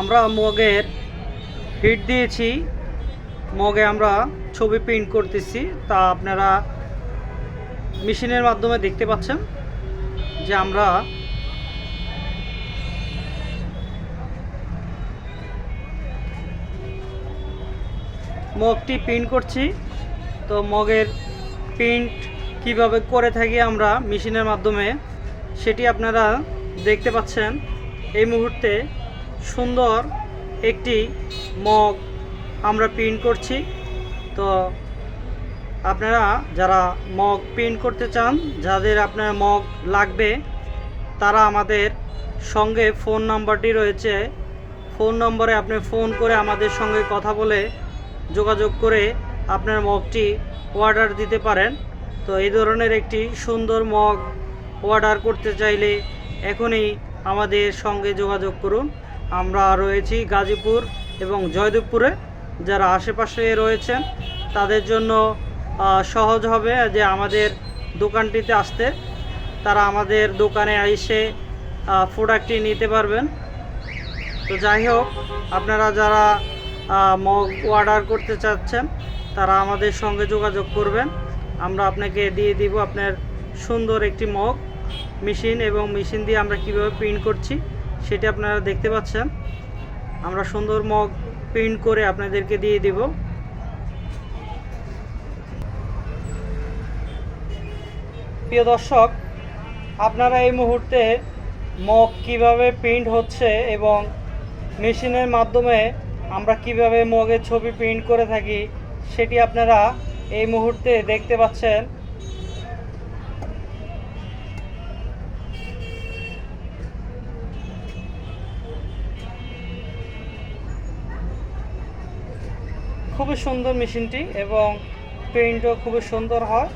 আমরা মগের হিট দিয়েছি। মগে আমরা ছবি প্রিন্ট করতেছি। তা আপনারা মেশিনের মাধ্যমে দেখতে পাচ্ছেন যে আমরা মগটি প্রিন্ট করছি। তো মগের প্রিন্ট কীভাবে করে থাকি আমরা মেশিনের মাধ্যমে, সেটি আপনারা দেখতে পাচ্ছেন। এই মুহূর্তে সুন্দর একটি মগ আমরা প্রিন্ট করছি। তো আপনারা যারা মগ প্রিন্ট করতে চান, যাদের আপনার মগ লাগবে, তারা আমাদের সঙ্গে ফোন নাম্বারটি রয়েছে। ফোন নম্বরে আপনি ফোন করে আমাদের সঙ্গে কথা বলে যোগাযোগ করে আপনার মগটি অর্ডার দিতে পারেন। তো এই ধরনের একটি সুন্দর মগ অর্ডার করতে চাইলে এখনই আমাদের সঙ্গে যোগাযোগ করুন। আমরা রয়েছি গাজীপুর এবং জয়দেবপুরে। যারা আশেপাশে রয়েছেন, তাদের জন্য সহজ হবে যে আমাদের দোকানটিতে আসতে। তারা আমাদের দোকানে এসে প্রোডাক্টটি নিতে পারবেন। তো যাই হোক, আপনারা যারা মগ অর্ডার করতে চাচ্ছেন, তারা আমাদের সঙ্গে যোগাযোগ করবেন। আমরা আপনাকে দিয়ে দিব আপনার সুন্দর একটি মগ। মেশিন এবং মেশিন দিয়ে আমরা কীভাবে প্রিন্ট করছি সেটি আপনারা দেখতে পাচ্ছেন। আমরা সুন্দর মগ প্রিন্ট করে আপনাদেরকে দিয়ে দিব। প্রিয় দর্শক, আপনারা এই মুহূর্তে মগ কীভাবে প্রিন্ট হচ্ছে এবং মেশিনের মাধ্যমে আমরা কীভাবে মগের ছবি প্রিন্ট করে থাকি, সেটি আপনারা এই মুহূর্তে দেখতে পাচ্ছেন। খুবই সুন্দর মেশিনটি এবং পেইন্টও খুবই সুন্দর হয়।